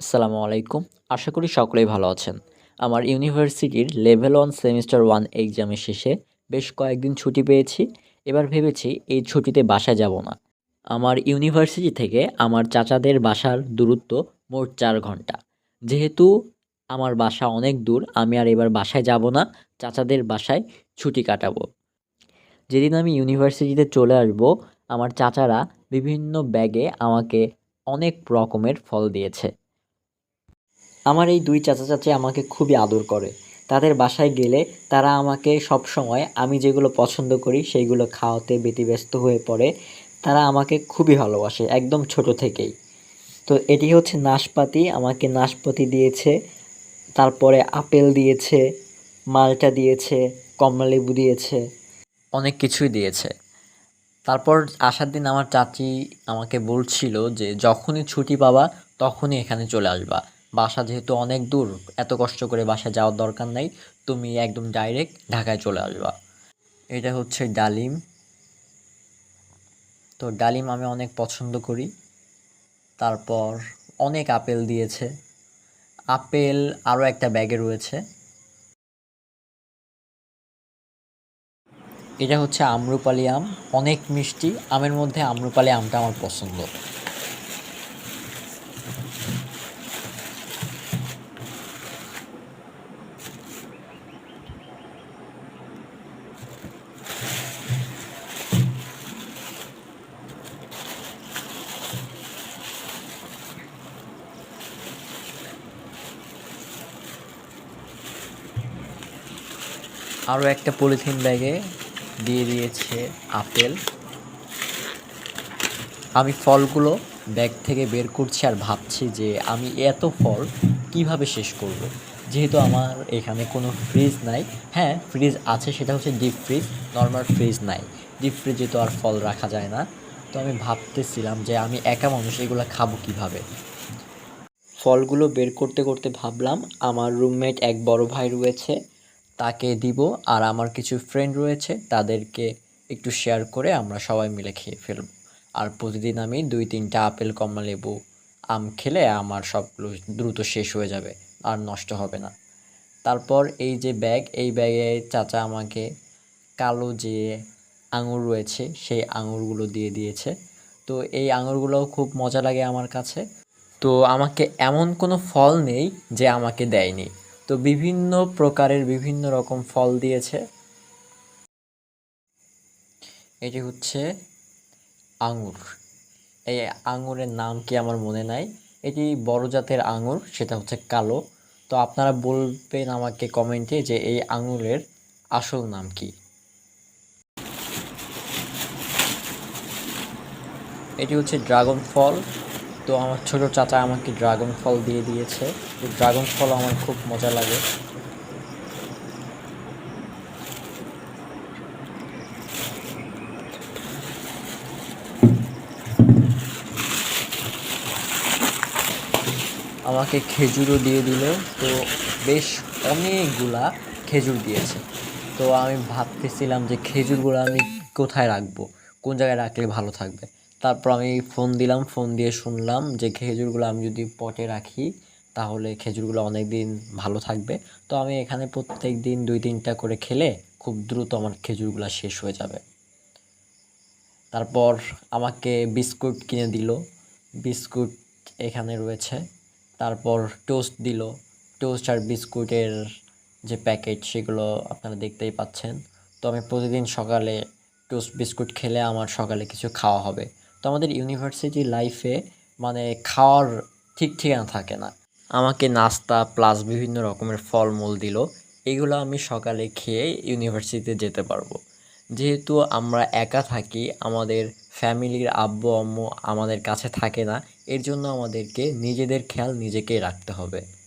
আসসালামু আলাইকুম। আশা করি সকলেই ভালো আছেন। আমার ইউনিভার্সিটির লেভেল ওয়ান সেমিস্টার ওয়ান এক্সামের শেষে বেশ কয়েকদিন ছুটি পেয়েছি। এবার ভেবেছি এই ছুটিতে বাসায় যাব না। আমার ইউনিভার্সিটি থেকে আমার চাচাদের বাসার দূরত্ব মোট চার ঘণ্টা। যেহেতু আমার বাসা অনেক দূর, আমি আর এবার বাসায় যাব না। চাচাদের বাসায় ছুটি কাটাবো। যেদিন আমি ইউনিভার্সিটিতে চলে আসব, আমার চাচারা বিভিন্ন ব্যাগে আমাকে অনেক রকমের ফল দিয়েছে। আমার এই দুই চাচা চাচি আমাকে খুবই আদর করে। তাদের বাসায় গেলে তারা আমাকে সব সময় আমি যেগুলো পছন্দ করি সেইগুলো খাওয়াতে ব্যতিব্যস্ত হয়ে পড়ে। তারা আমাকে খুবই ভালোবাসে, একদম ছোট থেকেই। তো এটি হচ্ছে নাশপাতি, আমাকে নাশপাতি দিয়েছে, তারপরে আপেল দিয়েছে, মালটা দিয়েছে, কমলালেবু দিয়েছে, অনেক কিছুই দিয়েছে। তারপর আসার দিন আমার চাচি আমাকে বলছিল যে, যখনই ছুটি পাবা, তখনই এখানে চলে আসবা। বাসা যেহেতু অনেক দূর, এত কষ্ট করে বাসা যাওয়ার দরকার নেই, তুমি একদম ডাইরেক্ট ঢাকায় চলে আসবা। এটা হচ্ছে ডালিম। তো ডালিম আমি অনেক পছন্দ করি। তারপর অনেক আপেল দিয়েছে। আপেল আরও একটা ব্যাগে রয়েছে। এটা হচ্ছে আম্রপালি আম। অনেক মিষ্টি। আমের মধ্যে আম্রপালি আমটা আমার পছন্দ। আরও একটা পলিথিন ব্যাগে দিয়ে দিয়েছে আপেল। আমি ফলগুলো ব্যাগ থেকে বের করছি আর ভাবছি যে আমি এত ফল কীভাবে শেষ করব। যেহেতু আমার এখানে কোনো ফ্রিজ নাই। হ্যাঁ ফ্রিজ আছে, সেটা হচ্ছে ডিপ ফ্রিজ, নর্মাল ফ্রিজ নাই। ডিপ ফ্রিজে তো আর ফল রাখা যায় না। তো আমি ভাবতেছিলাম যে আমি একা মানুষ, এগুলো খাব কীভাবে? ফলগুলো বের করতে করতে ভাবলাম, আমার রুমমেট এক বড় ভাই রয়েছে। তাকে দিব আর আমার কিছু ফ্রেন্ড রয়েছে, তাদেরকে একটু শেয়ার করে আমরা সবাই মিলে খেয়ে ফেলব। আর প্রতিদিন আমি দুই তিনটা আপেল, কমলা লেবু, আম খেলে আমার সবগুলো দ্রুত শেষ হয়ে যাবে, আর নষ্ট হবে না। তারপর এই যে ব্যাগ এই ব্যাগে চাচা আমাকে কালো যে আঙুর রয়েছে, সেই আঙুরগুলো দিয়ে দিয়েছে। তো এই আঙুরগুলোও খুব মজা লাগে আমার কাছে। তো আমাকে এমন কোনো ফল নেই যে আমাকে দেয়নি। তো বিভিন্ন প্রকারের বিভিন্ন রকম ফল দিয়েছে। এটি হচ্ছে আঙুর। এই আঙুরের নাম কি আমার মনে নাই। এটি বড় জাতের আঙুর, সেটা হচ্ছে কালো। তো আপনারা বলবেন আমাকে কমেন্টে যে এই আঙুরের আসল নাম কি। এটি হচ্ছে ড্রাগন ফল। তো আমার ছোট চাচা আমাকে ড্রাগন ফল দিয়ে দিয়েছে। তো ড্রাগন ফল আমার খুব মজা লাগে। আমাকে খেজুরও দিয়ে দিল। তো বেশ অনেকগুলা খেজুর দিয়েছে। তো আমি ভাবতেছিলাম যে খেজুরগুলো আমি কোথায় রাখব? কোন জায়গায় রাখলে ভালো থাকবে? তারপর আমি ফোন দিলাম, ফোন দিয়ে শুনলাম যে খেজুরগুলো আমি যদি পটে রাখি, তাহলে খেজুরগুলো অনেক দিন ভালো থাকবে। তো আমি এখানে প্রত্যেক দিন দুই তিনটা করে খেলে খুব দ্রুত আমার খেজুরগুলো শেষ হয়ে যাবে। তারপর আমাকে বিস্কুট কিনে দিল। বিস্কুট এখানে রয়েছে। তারপর টোস্ট দিল। টোস্ট আর বিস্কুটের যে প্যাকেট, সেগুলো আপনারা দেখতেই পাচ্ছেন। তো আমি প্রতিদিন সকালে টোস্ট বিস্কুট খেলে আমার সকালে কিছু খাওয়া হবে। তো আমাদের ইউনিভার্সিটি লাইফে মানে খাওয়ার ঠিক ঠিকানা থাকে না। আমাকে নাস্তা প্লাস বিভিন্ন রকমের ফলমূল দিল। এগুলো আমি সকালে খেয়ে ইউনিভার্সিটিতে যেতে পারব। যেহেতু আমরা একা থাকি, আমাদের ফ্যামিলির আব্বু আম্মু আমাদের কাছে থাকে না, এর জন্য আমাদেরকে নিজেদের খেয়াল নিজেকেই রাখতে হবে।